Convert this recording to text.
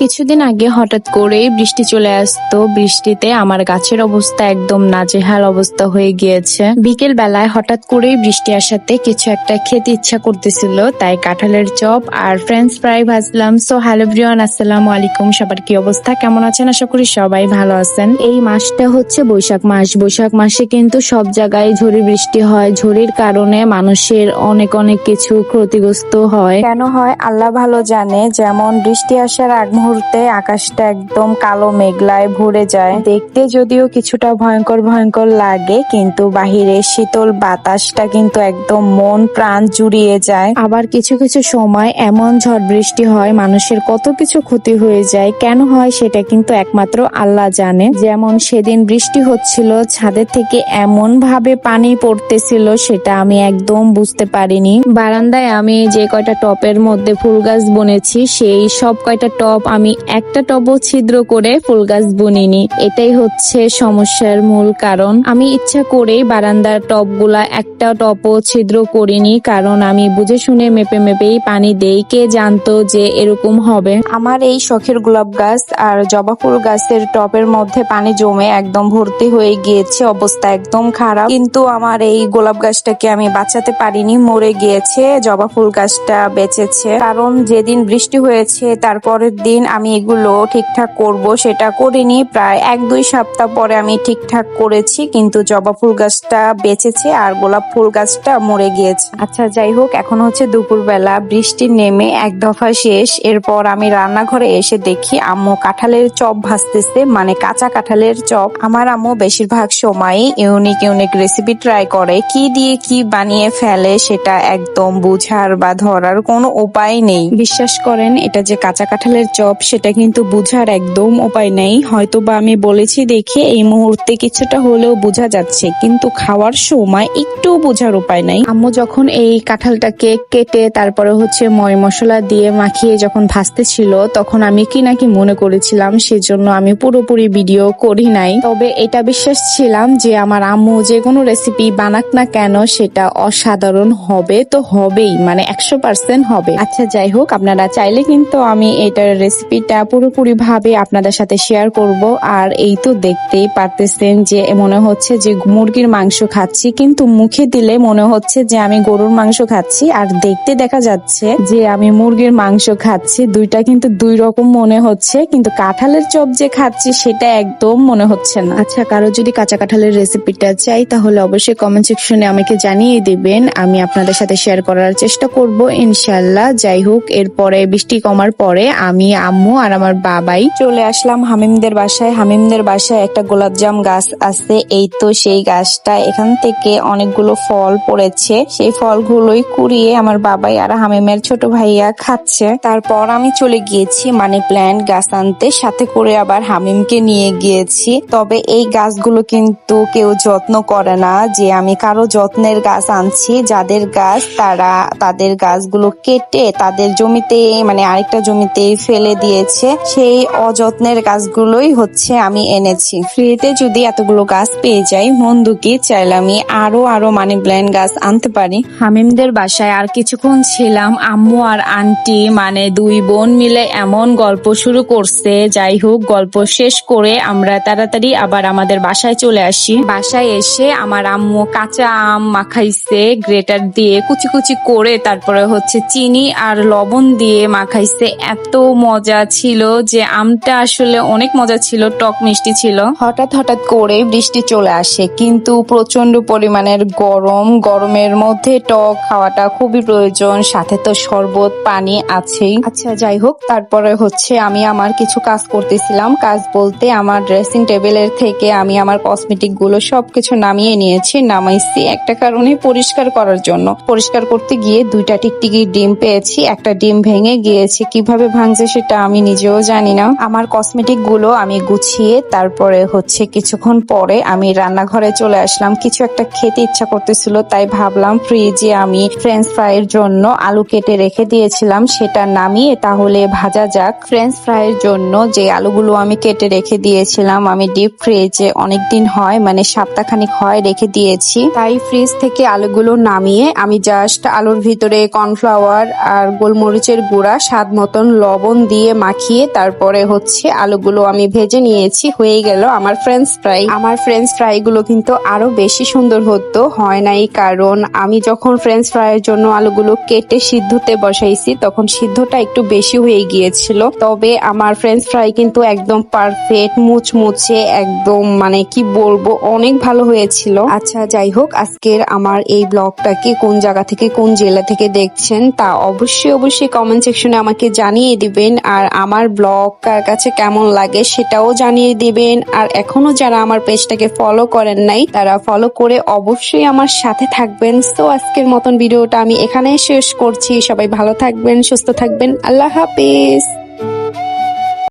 কিছুদিন আগে হঠাৎ করেই বৃষ্টি চলে আসতো। বৃষ্টিতে আমার গাছের অবস্থা একদম নাজেহাল অবস্থা হয়ে গিয়েছে। বিকেল বেলায় হঠাৎ করেই বৃষ্টি আসাতে কিছু একটা খেতে ইচ্ছা করতেছিল, তাই কাঁঠালের চপ আর ফ্রেঞ্চ ফ্রাই ভাজলাম। সো হ্যালো ব্রিয়ান আসসালামু আলাইকুম। সবার কি অবস্থা? কেমন আছেন? আশা করি সবাই ভালো আছেন। এই মাসটা হচ্ছে বৈশাখ মাস। বৈশাখ মাসে কিন্তু সব জায়গায় ঝড়ি বৃষ্টি হয়। ঝড়ির কারণে মানুষের অনেক অনেক কিছু ক্ষতিগ্রস্ত হয়। কেন হয়? আল্লাহ ভালো জানে। যেমন বৃষ্টি আসার আগ মুহূর্তে আকাশটা একদম কালো মেঘলায় ভরে যায়। দেখতে যদিও কিছুটা ভয়ঙ্কর ভয়ঙ্কর লাগে, কিন্তু বাহিরে শীতল বাতাসটা কিন্তু একদম মন প্রাণ জুড়িয়ে যায়। আবার কিছু কিছু সময় এমন ঝড় বৃষ্টি হয়, মানুষের কত কিছু ক্ষতি হয়ে যায়। কেন হয় সেটা কিন্তু একমাত্র আল্লাহ জানে। যেমন সেদিন বৃষ্টি হচ্ছিল ছাদের থেকে এমন ভাবে পানি পড়তেছিল, সেটা আমি একদম বুঝতে পারিনি। বারান্দায় আমি যে কয়টা টপের মধ্যে ফুল গাছ বনেছি, সেই সব কয়টা টপ আমি একটা টবও ছিদ্র করে ফুল গাছ বুনিনি। এটাই হচ্ছে সমস্যার মূল কারণ। আমি ইচ্ছা করে বারান্দার টপগুলা একটা টপও ছিদ্র করিনি, কারণ আমি বুঝে শুনে মেপে মেপেই পানি দেই। কে জানতো যে এরকম হবে? আমার এই শখের গোলাপ গাছ আর জবা ফুল গাছের টবের মধ্যে পানি জমে একদম ভর্তি হয়ে গিয়েছে, অবস্থা একদম খারাপ। কিন্তু আমার এই গোলাপ গাছটাকে আমি বাঁচাতে পারিনি, মরে গিয়েছে, জবা ফুল গাছটা বেঁচেছে। কারণ যেদিন বৃষ্টি হয়েছে, তারপরের দিন আমি এগুলো ঠিকঠাক করব, সেটা করিনি। প্রায় এক, দুই সপ্তাহ পরে আমি ঠিকঠাক করেছি, কিন্তু জবা ফুল গাছটা বেঁচেছে আর গোলাপ ফুল গাছটা মরে গিয়েছে। আচ্ছা যাই হোক, এখন হচ্ছে দুপুরবেলা, বৃষ্টি নেমে এক দফা শেষ। এরপর আমি রান্নাঘরে এসে দেখি আম্মু কাঁঠালের চপ ভাজতেছে মানে কাঁচা কাঁঠালের চপ। আমার আম্মু বেশিরভাগ সময়ই ইউনিক ইউনিক রেসিপি ট্রাই করে। কি দিয়ে কি বানিয়ে ফেলে সেটা একদম বুঝার বা ধরার কোনো উপায় নেই। বিশ্বাস করেন, এটা যে কাঁচা কাঁঠালের চপ সেটা কিন্তু বুঝার একদম উপায় নেই। হয়তো বা আমি বলেছি, দেখে, এই মুহূর্তে কিছুটা হলেও বোঝা যাচ্ছে। কিন্তু খাওয়ার সময় একটু বোঝার উপায় নাই। আম্মু যখন এই কাঁঠালটাকে কেটে, তারপরে হচ্ছে ময় মশলা দিয়ে মাখিয়ে যখন ভাজতে ছিল তখন আমি কি নাকি মনে করেছিলাম, সেজন্য আমি পুরোপুরি ভিডিও করি নাই। তবে এটা বিশ্বাস ছিলাম যে আমার আম্মু যে কোনো রেসিপি বানাক না কেন, সেটা অসাধারণ হবে, তো হবেই মানে একশো পার্সেন্ট হবে। আচ্ছা যাই হোক, আপনারা চাইলে কিন্তু আমি এটার রেসিপিটা পুরোপুরি ভাবে আপনাদের সাথে শেয়ার করব। আর এই তো দেখতেই পারতেছেন যে মনে হচ্ছে যে মুরগির মাংস খাচ্ছি, কিন্তু মুখে দিলে মনে হচ্ছে যে আমি গরুর মাংস খাচ্ছি। আর দেখতে দেখা যাচ্ছে যে আমি মুরগির মাংস খাচ্ছি। দুইটা কিন্তু দুই রকম মনে হচ্ছে, কিন্তু কাঁঠালের চপ যে খাচ্ছি সেটা একদম মনে হচ্ছে না। আচ্ছা কারও যদি কাঁচা কাঁঠালের রেসিপিটা চাই, তাহলে অবশ্যই কমেন্ট সেকশনে আমাকে জানিয়ে দিবেন। আমি আপনাদের সাথে শেয়ার করার চেষ্টা করব ইনশাল্লাহ যাই হোক, এরপরে বৃষ্টি কমার পরে আমি আম্মু আর আমার বাবাই। চলে আসলাম হামিমদের বাসায়। হামিমদের বাসায় একটা গোলাপজাম গাছ আছে। এই তো সেই গাছটা। এখান থেকে অনেকগুলো ফল পড়েছে। সেই ফলগুলোই কুড়িয়ে আমার বাবাই আর হামিমের ছোট ভাইয়া খাচ্ছে। তারপর আমি চলে গিয়েছি মানি প্ল্যান্ট গাছ আনতে। সাথে করে আবার হামিমকে নিয়ে গিয়েছি। তবে এই গাছগুলো কিন্তু কেউ যত্ন করে না যে আমি কারও যত্নের গাছ আনছি। যাদের গাছ তারা, তাদের গাছগুলো কেটে তাদের জমিতে মানে আরেকটা জমিতে ফেলে দিয়েছে, সেই অযত্নের গাছগুলোই হচ্ছে আমি এনেছি। ফ্রিতে যদি এতগুলো গাছ পেয়ে যাই মন্দুকি চাইলে আমি আরও আরও মানি প্ল্যান্ট গাছ আনতে পারি। হামিমদের বাসায় আর কিছুক্ষণ ছিলাম, আম্মু আর আন্টি মানে দুই বোন মিলে এমন গল্প শুরু করছে। যাই হোক, গল্প শেষ করে আমরা তাড়াতাড়ি আবার আমাদের বাসায় চলে আসি। বাসায় এসে আমার আম্মু কাঁচা আম মাখাইছে, গ্রেটার দিয়ে কুচি কুচি করে, তারপরে হচ্ছে চিনি আর লবণ দিয়ে মাখাইছে। এত মজা ছিল যে আমটা আসলে অনেক মজা ছিল, টক মিষ্টি ছিল। হঠাৎ হঠাৎ করে বৃষ্টি চলে আসে, কিন্তু প্রচণ্ড পরিমাণের গরম, গরমের মধ্যে টক খাওয়াটা খুবই প্রয়োজন, সাথে তো শরবত, পানি আছেই। আচ্ছা যাই হোক, তারপরে হচ্ছে আমি আমার কিছু কাজ করতেছিলাম। কাজ বলতে আমার ড্রেসিং টেবিলের থেকে আমি আমার কসমেটিকগুলো সবকিছু নামিয়ে নিয়েছি, নামাইছি। একটা কারণে পরিষ্কার করার জন্য। পরিষ্কার করতে গিয়ে দুইটা টিকটিকি ডিম পেয়েছি, একটা ডিম ভেঙে গিয়েছে, কীভাবে ভাঙছে সেটা আমি নিজেও জানি না। আমার কসমেটিকগুলো আমি গুছিয়ে তারপরে হচ্ছে কিছুক্ষণ পরে আমি রান্নাঘরে চলে আসলাম। কিছু একটা খেতে ইচ্ছা করতেছিল, তাই ভাবলাম ফ্রিজে আমি ফ্রেঞ্চ ফ্রাইয়ের জন্য আলু কেটে রেখে দিয়েছিলাম। সেটা নামিয়ে তাহলে ভাজা যাক। ফ্রেঞ্চ ফ্রাইয়ের জন্য যে আলুগুলো আমি কেটে রেখে দিয়েছিলাম, আমি ডিপ ফ্রিজে অনেকদিন হয় মানে সপ্তাহখানিক হয় রেখে দিয়েছি। তাই ফ্রিজ থেকে আলুগুলো নামিয়ে আমি জাস্ট আলুর ভিতরে কর্নফ্লাওয়ার আর গোলমরিচের গুঁড়া, স্বাদ মতন লবণ দিয়ে দিয়ে মাখিয়ে তারপরে হচ্ছে আলুগুলো আমি ভেজে নিয়েছি। হয়ে গেল আমার ফ্রেঞ্চ ফ্রাই আমার ফ্রেঞ্চ ফ্রাই গুলো কিন্তু আরও বেশি সুন্দর হতো, হয় নাই কারণ আমি যখন ফ্রেঞ্চ ফ্রাইয়ের জন্য আলুগুলো কেটে সিদ্ধতে বসাইছি, তখন সিদ্ধটা একটু বেশি হয়ে গিয়েছিল। তবে আমার ফ্রেঞ্চ ফ্রাই কিন্তু একদম পারফেক্ট মুচমুচে, একদম মানে কি বলব, অনেক ভালো হয়েছিল। আচ্ছা যাই হোক, আজকের আমার এই ব্লগটাকে কোন জায়গা থেকে কোন জেলা থেকে দেখছেন তা অবশ্যই অবশ্যই কমেন্ট সেকশনে আমাকে জানিয়ে দিবেন। আর আমার ব্লগ কার কাছে কেমন লাগে সেটাও জানিয়ে দিবেন। আর এখনও যারা আমার পেজটাকে ফলো করেন নাই, তারা ফলো করে অবশ্যই আমার সাথে থাকবেন। তো আজকের মতন ভিডিওটা আমি এখানে শেষ করছি। সবাই ভালো থাকবেন, সুস্থ থাকবেন। আল্লাহ হাফিজ।